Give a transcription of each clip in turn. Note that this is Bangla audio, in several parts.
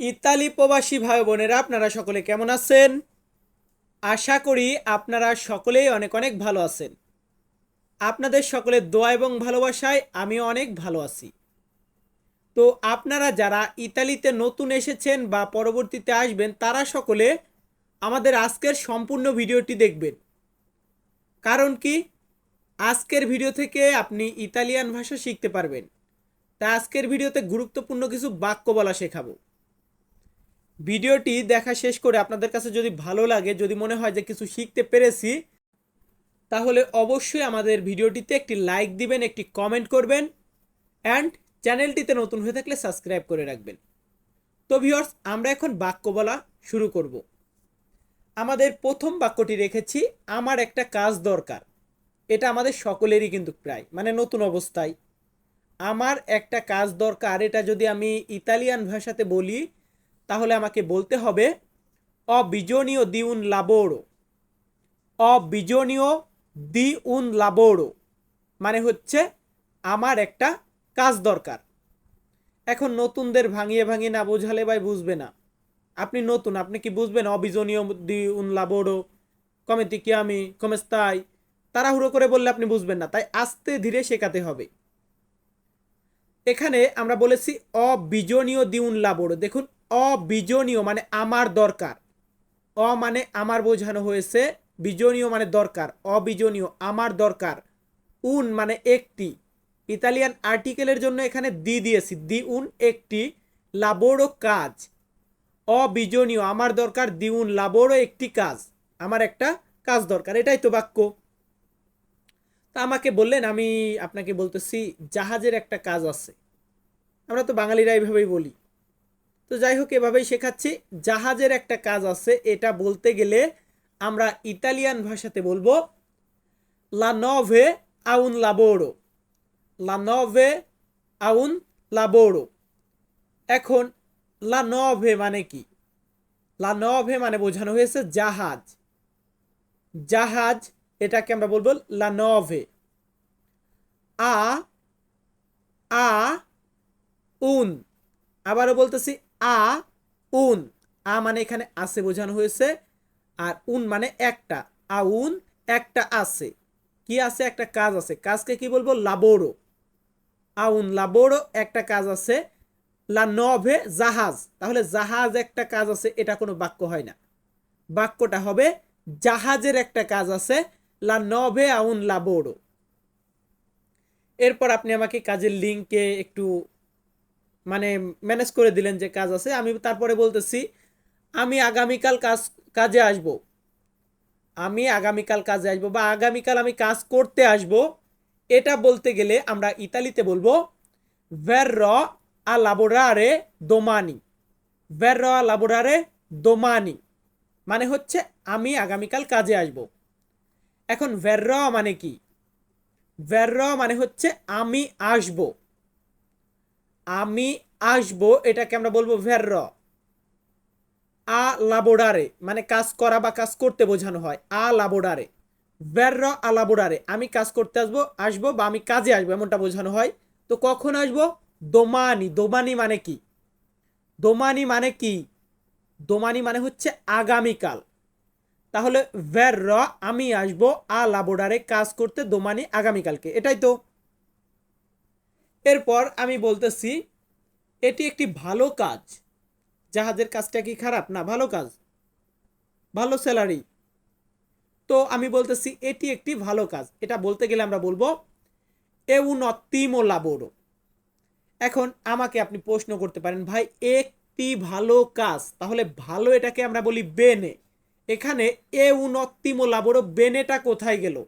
ইতালি প্রবাসী ভাই বোনেরা আপনারা সকলে কেমন আছেন? আশা করি আপনারা সকলেই অনেক অনেক ভালো আছেন। আপনাদের সকলের দোয়া এবং ভালোবাসায় আমি অনেক ভালো আছি। তো আপনারা যারা ইতালিতে নতুন এসেছেন বা পরবর্তীতে আসবেন, তারা সকলে আমাদের আজকের সম্পূর্ণ ভিডিওটি দেখবেন। কারণ কি? আজকের ভিডিও থেকে আপনি ইতালিয়ান ভাষা শিখতে পারবেন। তাই আজকের ভিডিওতে গুরুত্বপূর্ণ কিছু বাক্য বলা শেখাবো। ভিডিওটি দেখা শেষ করে আপনাদের কাছে যদি ভালো লাগে, যদি মনে হয় যে কিছু শিখতে পেরেছি, তাহলে অবশ্যই আমাদের ভিডিওটিতে একটি লাইক দিবেন, একটি কমেন্ট করবেন অ্যান্ড চ্যানেলটিতে নতুন হয়ে থাকলে সাবস্ক্রাইব করে রাখবেন। তো ভিউয়ার্স আমরা এখন বাক্য বলা শুরু করব। আমাদের প্রথম বাক্যটি রেখেছি, আমার একটা কাজ দরকার। এটা আমাদের সকলেরই কিন্তু প্রায় মানে নতুন অবস্থায়। আমার একটা কাজ দরকার। এটা যদি আমি ইতালিয়ান ভাষাতে বলি তাহলে আমাকে বলতে হবে, অবিজনীয় দি উন লাবোরো অবিজনীয় দি উন লাবোরো মানে হচ্ছে আমার একটা কাজ দরকার। এখন নতুনদের ভাঙিয়ে ভাঙিয়ে না বোঝালে ভাই বুঝবে না। আপনি নতুন, আপনি কি বুঝবেন অবিজনীয় দি উন লাবোরো কমেতি কি আমি কমেস্তাই তাড়াহুড়ো করে বললে আপনি বুঝবেন না, তাই আস্তে ধীরে শেখাতে হবে। এখানে আমরা বলেছি অবিজনীয় দিউন লাবোরো দেখুন অবিজনীয় মানে আমার দরকার। অ মানে আমার বোঝানো হয়েছে, বিজনীয় মানে দরকার, অবিজনীয়, আমার দরকার। উন মানে একটি। ইতালিয়ান আর্টিকেলের জন্য এখানে দি দিয়েছি দি উন একটি, লাবোরো কাজ। অবিজনীয়, আমার দরকার, দিউন, লাবোরো একটি কাজ, আমার একটা কাজ দরকার, এটাই তো বাক্য। তা আমাকে বললেন, আমি আপনাকে বলতেছি, জাহাজের একটা কাজ আছে। আমরা তো বাঙালিরা এইভাবেই বলি। তো যাই হোক, এভাবেই শেখাচ্ছি। জাহাজের একটা কাজ আছে, এটা বলতে গেলে আমরা ইতালিয়ান ভাষাতে বলব লা নভে আউন লাবোরো লা নভে আউন লাবোরো এখন লা নভে মানে কি? লা নভে মানে বোঝানো হয়েছে জাহাজ। জাহাজ, এটাকে আমরা বলব লা নভে আ আ উন আবারও বলতেছি আ, উন। আ মানে এখানে আছে বোঝানো হয়েছে। আর উন মানে একটা। আউন একটা আছে। কি আছে? একটা কাজ আছে। কাজকে কি বলব? লাবোরো। আউন লাবোরো, একটা কাজ আছে। লা নভে, জাহাজ। তাহলে জাহাজ একটা কাজ আছে, এটা কোনো বাক্য হয় না। বাক্যটা হবে, জাহাজের একটা কাজ আছে। লা নভে আউন লাবোরো। এরপর আপনি আমাকে কাজের লিঙ্কে একটু মানে ম্যানেজ করে দিলেন যে কাজ আছে, আমি তারপরে বলতেছি, আমি আগামীকাল কাজ, কাজে আসব। আমি আগামীকাল কাজে আসব বা আগামীকাল আমি কাজ করতে আসব, এটা বলতে গেলে আমরা ইতালিতে বলব ভের্র আ লাবোরারে দোমানি ভের্র আ লাবোরারে দোমানি মানে হচ্ছে আমি আগামীকাল কাজে আসব। এখন ভের্র মানে কি? ভের্র মানে হচ্ছে আমি আসব। আমি আসব, এটাকে আমরা বলব ভের্র আ লাবোডারে মানে কাজ করা বা কাজ করতে বোঝানো হয়। আ লাবোডারে ভের্র আ লাবোডারে আমি কাজ করতে আসব আসব বা আমি কাজে আসব, এমনটা বোঝানো হয়। তো কখন আসব? দোমানি। দোমানি মানে কি? দোমানি মানে কি? দোমানি মানে হচ্ছে আগামীকাল। তাহলে ভের্র আমি আসব, আ লাবোডারে কাজ করতে দোমানি আগামীকালকে। এটাই তো। এরপর আমি বলতেছি, এটি একটি ভালো কাজ। জাহাজের কাজটা কি খারাপ? না, ভালো কাজ। ভালো স্যালারি তো আমি বলতেছি, এটি একটি ভালো কাজ। এটা বলতে গেলে আমরা বলব এ উন অত্তিমো লাবোরো। এখন আমাকে আপনি প্রশ্ন করতে পারেন, ভাই, একটি ভালো কাজ, তাহলে ভালো এটাকে আমরা বলি বেনে। এখানে এ উন অত্তিমো লাবোরো বেনেটা কোথায় গেল?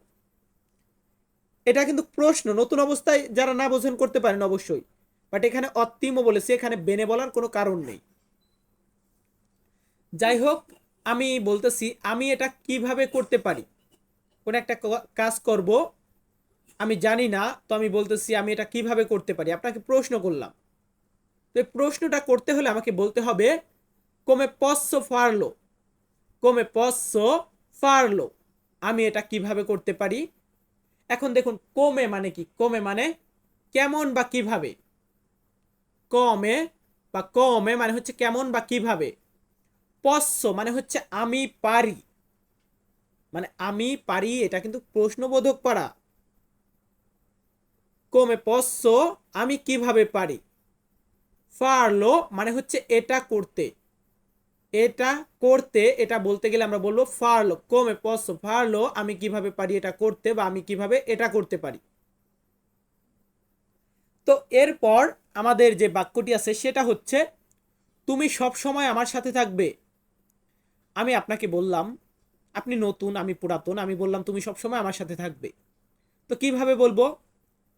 এটা কিন্তু প্রশ্ন, নতুন অবস্থায় যারা না বোঝেন করতে পারেন অবশ্যই। বাট এখানে অত্তিমও বলেছে, এখানে বেনে বলার কোনো কারণ নেই। যাই হোক, আমি বলতেছি, আমি এটা কীভাবে করতে পারি? কোন একটা কাজ করব, আমি জানি না, তো আমি বলতেছি, আমি এটা কীভাবে করতে পারি? আপনাকে প্রশ্ন করলাম। তো এই প্রশ্নটা করতে হলে আমাকে বলতে হবে, কমে পস্য ফারলো। কমে পস্য ফারলো। আমি এটা কীভাবে করতে পারি? এখন দেখুন, কমে মানে কি? কমে মানে কেমন বা কীভাবে? কমে বা কমে মানে হচ্ছে কেমন বা কীভাবে? পশ্চ মানে হচ্ছে আমি পারি। মানে আমি পারি, এটা কিন্তু প্রশ্নবোধক পারা কমে পশ্চ আমি কীভাবে পারি? ফারলো মানে হচ্ছে এটা করতে। এটা করতে, এটা বলতে গেলে আমরা বলব ফারলো কমে পশ্চ ফারলো আমি কীভাবে পারি এটা করতে বা আমি কীভাবে এটা করতে পারি। তো এরপর আমাদের যে বাক্যটি আছে সেটা হচ্ছে, তুমি সব সময় আমার সাথে থাকবে। আমি আপনাকে বললাম, আপনি নতুন, আমি পুরাতন, আমি বললাম তুমি সব সময় আমার সাথে থাকবে। তো কীভাবে বলব?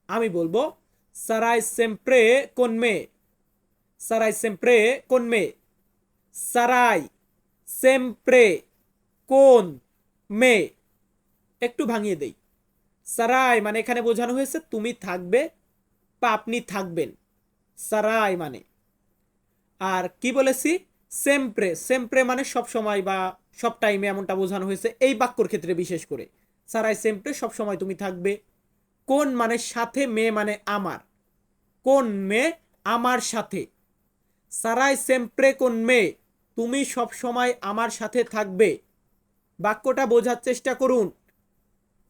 আমি বলব, সারাই সেম্প্রে কোন মে? সারাই সেম্প্রে কোন মে? সারাই, সেম্প্রে, কোন, মে, একটু ভাঙিয়ে দেই। সারাই মানে এখানে বোঝানো হয়েছে তুমি থাকবে বা আপনি থাকবেন। সারাই মানে। আর কি বলেছি? সেম্প্রে সেম্প্রে মানে সব সময় বা সব টাইমে এমনটা বোঝানো হয়েছে এই বাক্যর ক্ষেত্রে বিশেষ করে। সারাই, সেম্প্রে সব সময় তুমি থাকবে। কোন মানে সাথে মেয়ে মানে আমার। কোন মেয়ে আমার সাথে। সারাই, সেম্প্রে, কোন মেয়ে তুমি সব সময় আমার সাথে থাকবে। বাক্যটা বোঝার চেষ্টা করুন।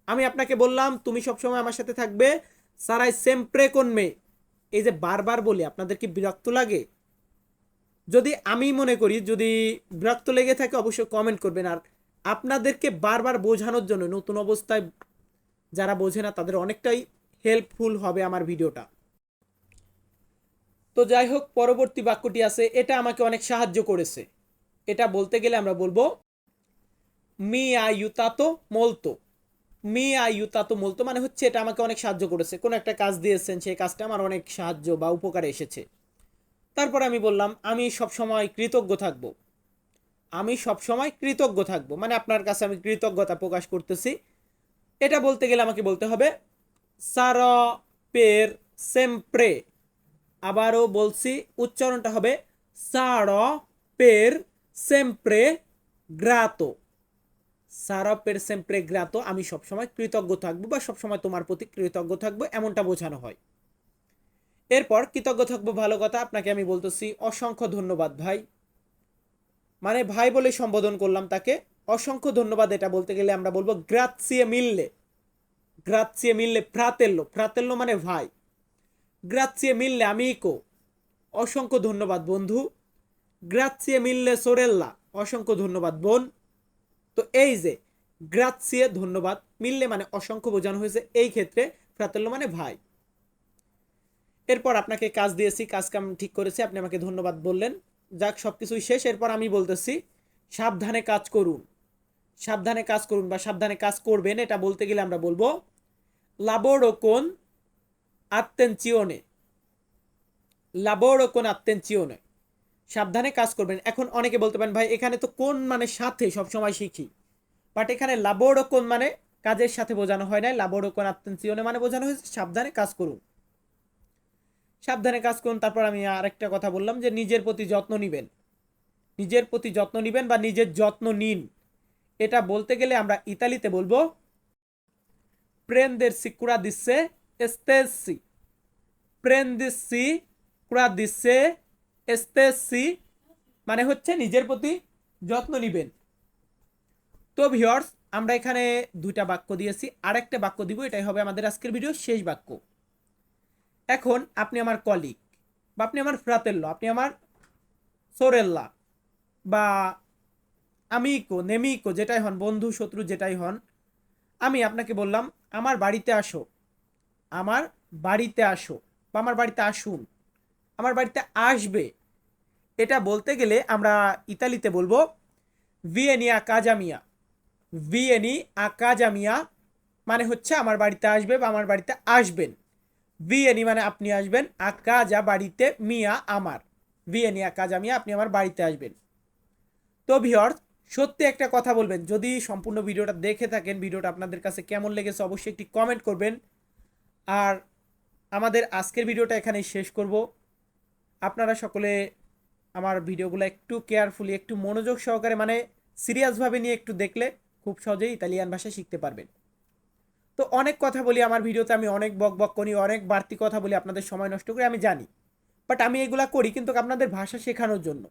আমি আপনাকে বললাম, তুমি সবসময় আমার সাথে থাকবে। সারাই সেম্প্রে কোন মেয়ে এই যে বারবার বলি, আপনাদের কি বিরক্ত লাগে? যদি আমি মনে করি, যদি বিরক্ত লেগে থাকে, অবশ্যই কমেন্ট করবেন। আর আপনাদেরকে বারবার বোঝানোর জন্য, নতুন অবস্থায় যারা বোঝে না, তাদের অনেকটাই হেল্পফুল হবে আমার ভিডিওটা তো যাই হোক পরবর্তী বাক্যটি আছে, এটা আমাকে অনেক সাহায্য করেছে। এটা বলতে গেলে আমরা বলব, মি আয়ুতাতো মলতো। মি আয়ুতাতো মলতো মানে হচ্ছে এটা আমাকে অনেক সাহায্য করেছে। কোনো একটা কাজ দিয়েছেন, সেই কাজটা আমার অনেক সাহায্য বা উপকারে এসেছে। তারপর আমি বললাম, আমি সব সময় কৃতজ্ঞ থাকব। আমি সব সময় কৃতজ্ঞ থাকব। মানে আপনার কাছে আমি কৃতজ্ঞতা প্রকাশ করতেছি। এটা বলতে গেলে আমাকে বলতে হবে, সার পের সেম্প্রে। আবারও বলছি, উচ্চারণটা হবে, সার পের সেম্প্রে গ্রাতো। সারা পের সেম্প্রে গ্রাতো, আমি সবসময় কৃতজ্ঞ থাকব বা সবসময় তোমার প্রতি কৃতজ্ঞ থাকব, এমনটা বোঝানো হয়। এরপর, কৃতজ্ঞ থাকব ভালো কথা, আপনাকে আমি বলতেছি, অসংখ্য ধন্যবাদ ভাই। মানে ভাই বলে সম্বোধন করলাম তাকে, অসংখ্য ধন্যবাদ এটা বলতে গেলে আমরা বলব, গ্রাৎসিয়ে মিললে। গ্রাৎসিয়ে মিললে, ফ্রাতেল্লো। ফ্রাতেল্লো মানে ভাই। গ্রাৎসিয়ে মিললে আমিকো অসংখ্য ধন্যবাদ, বন্ধু। গ্রাৎসিয়ে মিললে সোরেল্লা অসংখ্য ধন্যবাদ, বোন। তো এই যে গ্রাৎসিয়ে ধন্যবাদ মিললে মানে অসংখ্য বোঝানো হয়েছে, এই ক্ষেত্রে ফ্রাতেল্লো মানে ভাই। এরপর আপনাকে কাজ দিয়েছি, কাজ কাম ঠিক করেছি, আপনি আমাকে ধন্যবাদ বললেন। যাক সব কিছুই শেষ। এরপর আমি বলতেছি, সাবধানে কাজ করুন। সাবধানে কাজ করুন বা সাবধানে কাজ করবেন, এটা বলতে গেলে আমরা বলব লাবোড়ো কোন আত্মেনচিওনে লাবোড়ো কোন আত্মেনচিওনে সাবধানে কাজ করবেন। এখন অনেকে বলতে পারেন, ভাই, এখানে তো কোন মানে সাথে সবসময় শিখি? বাট এখানে লাবোড়ো কোন মানে কাজের সাথে বোঝানো হয় নাই। লাবোড়ো কোন আত্মেনচিওনে মানে বোঝানো হয়েছে। সাবধানে কাজ করুন। সাবধানে কাজ করুন। তারপর আমি আরেকটা কথা বললাম যে নিজের প্রতি যত্ন নিবেন। নিজের প্রতি যত্ন নিবেন বা নিজের যত্ন নিন। এটা বলতে গেলে আমরা ইতালিতে বলব প্রেনদেরসি কুড়া দিচ্ছে এস্তেসি প্রেনদিসি দিচ্ছে এস্তেসি মানে হচ্ছে নিজের প্রতি যত্ন নিবেন। তো ভিওর্স আমরা এখানে দুইটা বাক্য দিয়েছি, আরেকটা বাক্য দিব, এটাই হবে আমাদের আজকের ভিডিও শেষ বাক্য। এখন আপনি আমার কলিগ বা আপনি আমার ফ্রাতেল্লো, আপনি আমার সোরেল্লা বা আমিকো নেমিকো যেটাই হন, বন্ধু, শত্রু যেটাই হন, আমি আপনাকে বললাম, আমার বাড়িতে আসো, আমার বাড়িতে আসো। বা আমার বাড়িতে আসুন, আমার বাড়িতে আসবে। এটা বলতে গেলে আমরা ইতালিতে বলব ভিয়েনি আকাজামিয়া ভিয়েনি আকাজামিয়া মানে হচ্ছে আমার বাড়িতে আসবে বা আমার বাড়িতে আসবেন। ভিয়েনি মানে আপনি আসবেন আকাজা বাড়িতে মিয়া আমার। ভিয়েনি আকাজা মিয়া আপনি আমার বাড়িতে আসবেন। তো ভিওর্স সত্যি একটা কথা বলবেন, যদি সম্পূর্ণ ভিডিওটা দেখে থাকেন, ভিডিওটা আপনাদের কাছে কেমন লেগেছে অবশ্যই একটি কমেন্ট করবেন। আর আমাদের আজকের ভিডিওটা এখানেই শেষ করব। আপনারা সকলে আমার ভিডিওগুলো একটু কেয়ারফুলি একটু মনোযোগ সহকারে মানে সিরিয়াসভাবে নিয়ে একটু দেখলে খুব সহজেই ইতালিয়ান ভাষা শিখতে পারবেন। তো অনেক কথা বলি আমার ভিডিওতে, আমি অনেক বক বক করি, অনেক বাড়তি কথা বলি, আপনাদের সময় নষ্ট করে আমি জানি। বাট আমি এগুলা করি কিন্তু আপনাদের ভাষা শেখানোর জন্য।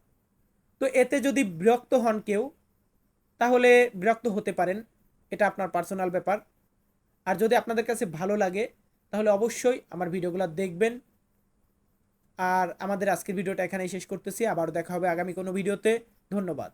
তো এতে যদি বিরক্ত হন কেউ, তাহলে বিরক্ত হতে পারেন। এটা আপনার পার্সোনাল ব্যাপার। আর যদি আপনাদের কাছে ভালো লাগে তাহলে অবশ্যই আমার ভিডিওগুলো দেখবেন। আর আমাদের আজকের ভিডিওটা এখানেই শেষ করতেছি। আবারও দেখা হবে আগামী কোনো ভিডিওতে। ধন্যবাদ।